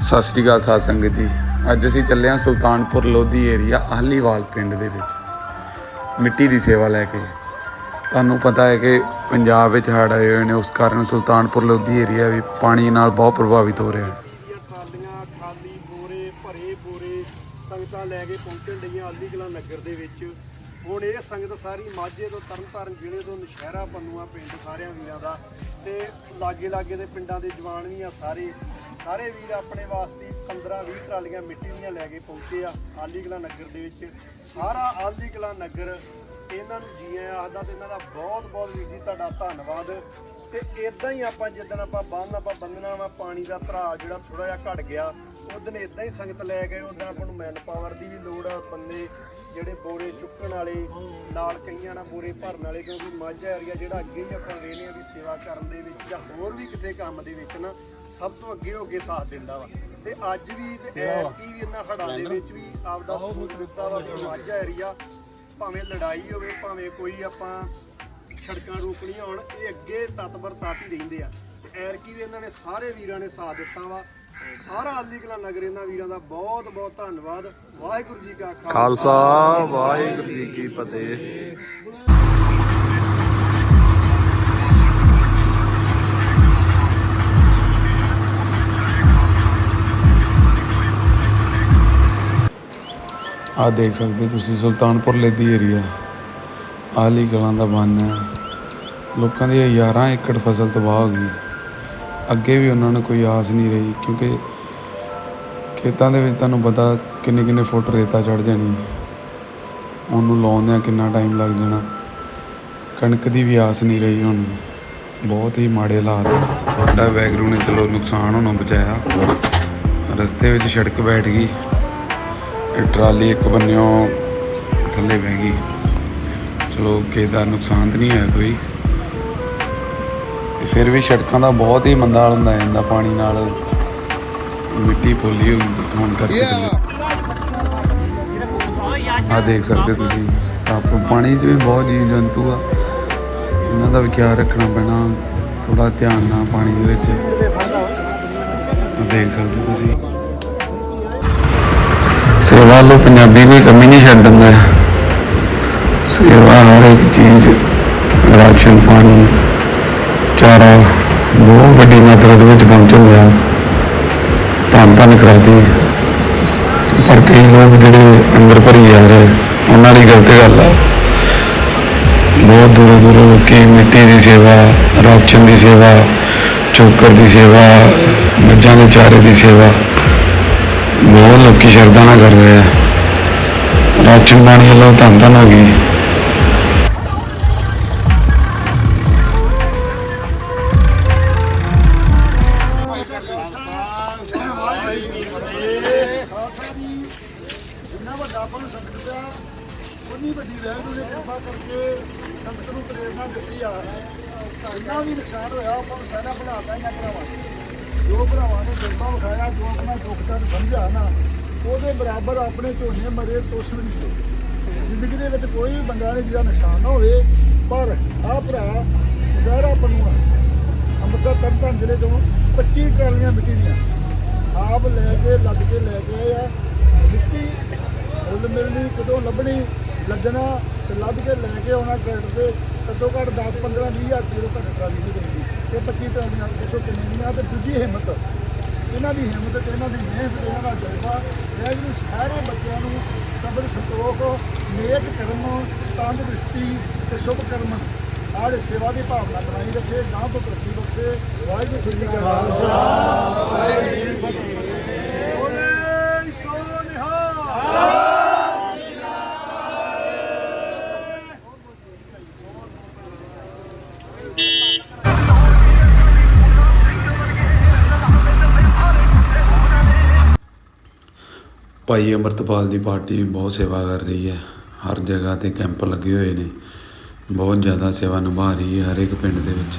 ਸਤਿ ਸ਼੍ਰੀ ਅਕਾਲ ਸਾਧ ਸੰਗਤ ਜੀ। ਅੱਜ ਅਸੀਂ ਚੱਲੇ ਹਾਂ ਸੁਲਤਾਨਪੁਰ ਲੋਧੀ ਏਰੀਆ ਆਹਲੀਵਾਲ ਪਿੰਡ ਦੇ ਵਿੱਚ। ਮਿੱਟੀ ਦੀ ਸੇਵਾ ਲੈ ਕੇ। ਤੁਹਾਨੂੰ ਪਤਾ ਹੈ ਕਿ ਪੰਜਾਬ ਵਿੱਚ ਹੜ੍ਹ ਆਏ ਹੋਏ ਨੇ ਉਸ ਕਾਰਨ ਸੁਲਤਾਨਪੁਰ ਲੋਧੀ ਏਰੀਆ ਵੀ ਪਾਣੀ ਨਾਲ ਬਹੁਤ ਪ੍ਰਭਾਵਿਤ ਹੋ ਰਿਹਾ ਹੈ। ਦੀਆਂ ਟਰਾਲੀਆਂ ਖਾਲੀ ਬੋਰੇ ਭਰੇ ਬੋਰੇ ਸੰਗਤਾਂ ਲੈ ਕੇ ਪਹੁੰਚਣ ਡਈਆਂ ਆਲੀ ਕਲਾਂ ਨਗਰ ਦੇ ਵਿੱਚ। ਹੁਣ ਇਹ ਸੰਗਤ ਸਾਰੀ ਮਾਝੇ ਤੋਂ ਤਰਨਤਾਰਨ ਜ਼ਿਲ੍ਹੇ ਤੋਂ ਨਸ਼ਹਿਰਾ ਪੰਨੂਆ ਪਿੰਡ ਸਾਰਿਆਂ ਵੀਰਾਂ ਦਾ ਤੇ ਲਾਗੇ ਲਾਗੇ ਦੇ ਪਿੰਡਾਂ ਦੇ ਜਵਾਨ ਵੀ ਆ ਸਾਰੇ। ਸਾਰੇ ਵੀਰ ਆਪਣੇ ਵਾਸਤੇ 15 20 ਟਰਾਲੀਆਂ ਮਿੱਟੀ ਦੀਆਂ ਲੈ ਕੇ ਪਹੁੰਚੇ ਆ ਆਲੀ ਕਲਾਂ ਨਗਰ ਦੇ ਵਿੱਚ। ਸਾਰਾ ਆਲੀ ਕਲਾਂ ਨਗਰ ਇਹਨਾਂ ਨੂੰ ਜੀ ਆਇਆਂ ਆਖਦਾ ਤੇ ਇਹਨਾਂ ਦਾ ਬਹੁਤ ਬਹੁਤ ਵੀਰ ਜੀ, ਤੁਹਾਡਾ ਧੰਨਵਾਦ। ਤੇ ਇਦਾਂ ਹੀ ਆਪਾਂ ਜਿੱਦਣ ਆਪਾਂ ਬੰਨ ਆਪਾਂ ਬੰਨਣਾ ਵਾ ਪਾਣੀ ਦਾ ਭਰਾ ਜਿਹੜਾ ਥੋੜਾ ਜਿਹਾ ਘਟ ਗਿਆ ਉਦੋਂ ਇਦਾਂ ਹੀ ਸੰਗਤ ਲੈ ਗਏ ਉਦੋਂ ਆਪਾਂ ਨੂੰ ਮੈਨ ਪਾਵਰ ਦੀ ਵੀ ਲੋੜ ਆ ਬੰਦੇ ਜਿਹੜੇ ਬੋਰੇ ਚੁੱਕਣ ਵਾਲੇ ਨਾਲ ਕਈਆਂ ਨਾਲ ਬੋਰੇ ਭਰਨ ਵਾਲੇ ਕਿਉਂਕਿ ਮਾਝਾ ਏਰੀਆ ਜਿਹੜਾ ਅੱਗੇ ਹੀ ਆਪਾਂ ਵੇਨੇ ਆ ਵੀ ਸੇਵਾ ਕਰਨ ਦੇ ਵਿੱਚ ਜਾਂ ਹੋਰ ਵੀ ਕਿਸੇ ਕੰਮ ਦੇ ਵਿੱਚ ਨਾ ਸਭ ਤੋਂ ਅੱਗੇ ਹੋ ਕੇ ਸਾਥ ਦਿੰਦਾ ਵਾ। ਤੇ ਅੱਜ ਵੀ ਤੇ ਐਤਕੀ ਵੀ ਇਹਨਾਂ ਹੜਾਂ ਦੇ ਵਿੱਚ ਵੀ ਆਪਦਾ ਸਬੂਤ ਦਿੱਤਾ ਵਾ ਵੀ ਮਾਝਾ ਏਰੀਆ ਭਾਵੇਂ ਲੜਾਈ ਹੋਵੇ ਭਾਵੇਂ ਕੋਈ ਆਪਾਂ ਸੜਕਾਂ ਰੋਕਣੀਆਂ ਹੋਣ ਇਹ ਅੱਗੇ ਤਤਬਰ ਤਤ ਹੀ ਰਹਿੰਦੇ ਆ। ਐਰਕੀ ਵੀ ਇਹਨਾਂ ਨੇ ਸਾਰੇ ਵੀਰਾਂ ਨੇ ਸਾਥ ਦਿੱਤਾ ਵਾ। ਸਾਰਾ ਆਲੀ ਕਲਾ ਨਗਰ ਇਹਨਾਂ ਵੀਰਾਂ ਦਾ ਬਹੁਤ ਬਹੁਤ ਧੰਨਵਾਦ। ਵਾਹਿਗੁਰੂ ਜੀ ਕਾ ਖਾਲਸਾ। ਵਾਹਿਗੁਰੂ ਜੀ ਕੀ ਫਤਿਹ। ਆਹ ਦੇਖ ਸਕਦੇ ਤੁਸੀਂ ਸੁਲਤਾਨਪੁਰ ਲੋਧੀ ਏਰੀਆ ਆਲੀ ਕਲਾਂ ਦਾ ਬੰਨ ਹੈ। ਲੋਕਾਂ ਦੀ ਹਜ਼ਾਰਾਂ ਏਕੜ ਫਸਲ ਤਬਾਹ ਹੋ ਗਈ। ਅੱਗੇ ਵੀ ਉਹਨਾਂ ਨੂੰ ਕੋਈ ਆਸ ਨਹੀਂ ਰਹੀ, ਕਿਉਂਕਿ ਖੇਤਾਂ ਦੇ ਵਿੱਚ ਤੁਹਾਨੂੰ ਪਤਾ ਕਿੰਨੇ ਕਿੰਨੇ ਫੁੱਟ ਰੇਤਾ ਚੜ ਜਾਣੀ ਉਹਨੂੰ ਲਾਉਂਦਿਆਂ ਕਿੰਨਾ ਟਾਈਮ ਲੱਗ ਜਾਣਾ। ਕਣਕ ਦੀ ਵੀ ਆਸ ਨਹੀਂ ਰਹੀ ਹੁਣ। ਬਹੁਤ ਹੀ ਮਾੜੇ ਹਾਲਾਤ ਵੱਡਾ ਵੈਗਰੂ ਨੇ ਚਲੋ ਨੁਕਸਾਨ ਹੋਣੋਂ ਬਚਾਇਆ। ਰਸਤੇ ਵਿੱਚ ਸੜਕ ਬੈਠ ਗਈ। ਟਰਾਲੀ ਇੱਕ ਬੰਨਿਓ ਥੱਲੇ ਬਹਿ ਗਈ। ਚਲੋ ਕਿਸੇ ਦਾ ਨੁਕਸਾਨ ਤਾਂ ਨਹੀਂ ਹੋਇਆ ਕੋਈ। ਫਿਰ ਵੀ ਸੜਕਾਂ ਦਾ ਬਹੁਤ ਹੀ ਮੰਦਾ ਹਾਲ ਹੁੰਦਾ ਜਾਂਦਾ ਪਾਣੀ ਨਾਲ ਮਿੱਟੀ ਪੋਲੀ ਹੋਣ ਕਰਕੇ ਆ ਦੇਖ ਸਕਦੇ ਤੁਸੀਂ ਸੱਪ ਪਾਣੀ 'ਚ ਵੀ ਬਹੁਤ ਜੀਵ ਜੰਤੂ ਆ। ਇਹਨਾਂ ਦਾ ਵੀ ਖਿਆਲ ਰੱਖਣਾ ਪੈਣਾ ਥੋੜਾ ਧਿਆਨ ਨਾਲ ਪਾਣੀ ਦੇ ਵਿੱਚ। ਦੇਖ ਸਕਦੇ ਤੁਸੀਂ। ਸੇਵਾ ਲੋ ਪੰਜਾਬੀ ਕੋਈ ਕਮੀ ਨਹੀਂ ਛੱਡਦਾ ਸੇਵਾ ਹਰ ਇੱਕ ਚੀਜ਼, ਰਾਸ਼ਨ ਪਾਣੀ, ਚਾਰਾ, ਬਹੁਤ ਵੱਡੀ ਮਾਤਰਾ ਦੇ ਵਿੱਚ ਪਹੁੰਚਣ ਲਿਆ ਧੰਨ ਧੰਨ ਕਰਾਤੀ। ਪਰ ਕਈ ਲੋਕ ਜਿਹੜੇ ਅੰਦਰ ਭਰੀ ਜਾ ਰਹੇ, ਉਹਨਾਂ ਦੀ ਗਲਤ ਗੱਲ ਆ। ਬਹੁਤ ਦੂਰੋਂ ਦੂਰੋਂ ਲੋਕੀ ਮਿੱਟੀ ਦੀ ਸੇਵਾ, ਰਾਸ਼ਨ ਦੀ ਸੇਵਾ, ਚੋਕਰ ਦੀ ਸੇਵਾ, ਮੱਝਾਂ ਦੇ ਚਾਰੇ ਦੀ ਸੇਵਾ। ਬਹੁਤ ਲੋਕੀ ਸ਼ਰਧਾ ਨਾਲ ਕਰ ਰਹੇ ਆ। ਰਾਸ਼ਨ ਪਾਣੀ ਵੱਲੋਂ ਧੰਨ ਧੰਨ ਹੋ ਗਈ। ਖਾਲਸਾ ਜੀ ਜਿੰਨਾ ਵੱਡਾ ਆਪਾਂ ਨੂੰ ਸੰਕਟ ਪਿਆ ਉਨੀ ਵੱਡੀ ਵਾਹਿਗੁਰੂ ਨੇ ਕਿਰਪਾ ਕਰਕੇ ਸੰਗਤ ਨੂੰ ਪ੍ਰੇਰਣਾ ਦਿੱਤੀ ਆ ਇੰਨਾ ਵੀ ਨੁਕਸਾਨ ਹੋਇਆ, ਆਪਾਂ ਨੂੰ ਸਾਰਾ ਬਣਾਤਾ ਇਹਨਾਂ ਭਰਾਵਾਂ ਨੇ। ਜੋ ਭਰਾਵਾਂ ਨੇ ਜਜ਼ਬਾ ਵਿਖਾਇਆ, ਜੋ ਆਪਣਾ ਦੁੱਖ ਦਰਦ ਸਮਝਿਆ ਨਾ, ਉਹਦੇ ਬਰਾਬਰ ਆਪਣੇ ਝੋਨੇ ਮਰੇ, ਤੁਸ ਵੀ ਨਹੀਂ ਹੋਏ। ਜ਼ਿੰਦਗੀ ਦੇ ਵਿੱਚ ਕੋਈ ਵੀ ਬੰਦਾ ਨਹੀਂ ਜਿਹਦਾ ਨੁਕਸਾਨ ਨਾ ਹੋਵੇ, ਪਰ ਆਹ ਭਰਾ ਸਾਰਾ ਪੰਨੂਆ ਜ਼ਿਲ੍ਹੇ ਤੋਂ 25 ਟਰਾਲੀਆਂ ਮਿੱਟੀ ਦੀਆਂ। ਆਪ ਲੈ ਕੇ, ਲੱਦ ਕੇ ਲੈ ਕੇ ਆਏ ਆ। ਮਿੱਟੀ ਮੁੱਲ ਮਿਲਣੀ, ਕਦੋਂ ਲੱਭਣੀ, ਲੱਦਣਾ ਤੇ ਲੱਦ ਕੇ ਲੈ ਕੇ ਆਉਣਾ ਗੇਟ ਤੇ, ਘੱਟੋ ਘੱਟ 10 15 20 ਹਜ਼ਾਰ ਰੁਪਏ ਤੋਂ ਘੱਟ ਟਰਾਲੀ ਨਹੀਂ ਪੈਂਦੀ ਤੇ 25 ਟਰਾਲੀਆਂ ਦੇਖੋ ਕਿੰਨੇ ਦੀਆਂ ਤੇ ਦੂਜੀ ਹਿੰਮਤ। ਇਹਨਾਂ ਦੀ ਹਿੰਮਤ ਤੇ ਇਹਨਾਂ ਦੀ ਮਿਹਨਤ ਤੇ ਇਹਨਾਂ ਦਾ ਜਜ਼ਬਾ ਵਾਹਿਗੁਰੂ ਸਾਰੇ ਬੱਚਿਆਂ ਨੂੰ ਸਬਰ, ਸੰਤੋਖ, ਨੇਕ ਕਰਮ, ਤੰਦਰੁਸਤੀ ਤੇ ਸ਼ੁਭ ਕਰਮ ਆੜੇ ਸੇਵਾ ਦੀ ਭਾਵਨਾ ਬਣਾਈ ਰੱਖੇ, ਗਾਂ ਤੋਂ ਤਰੱਕੀ ਬਖਸ਼ੇ, ਵਾਹਿਗੁਰੂ ਜੀ ਕਾ ਖਾਲਸਾ। ਵਾਹਿਗੁਰੂ ਜੀ ਕੀ ਫਤਿਹ ਬੋਲੇ ਸੋ ਨਿਹਾਲ ਭਾਈ ਅਮਰਤਪਾਲ ਦੀ ਪਾਰਟੀ ਵੀ ਬਹੁਤ ਸੇਵਾ ਕਰ ਰਹੀ ਹੈ। ਹਰ ਜਗ੍ਹਾ ਤੇ ਕੈਂਪ ਲੱਗੇ ਹੋਏ ਨੇ। ਬਹੁਤ ਜ਼ਿਆਦਾ ਸੇਵਾ ਨਿਭਾ ਰਹੀ ਹੈ ਹਰ ਇੱਕ ਪਿੰਡ ਦੇ ਵਿੱਚ।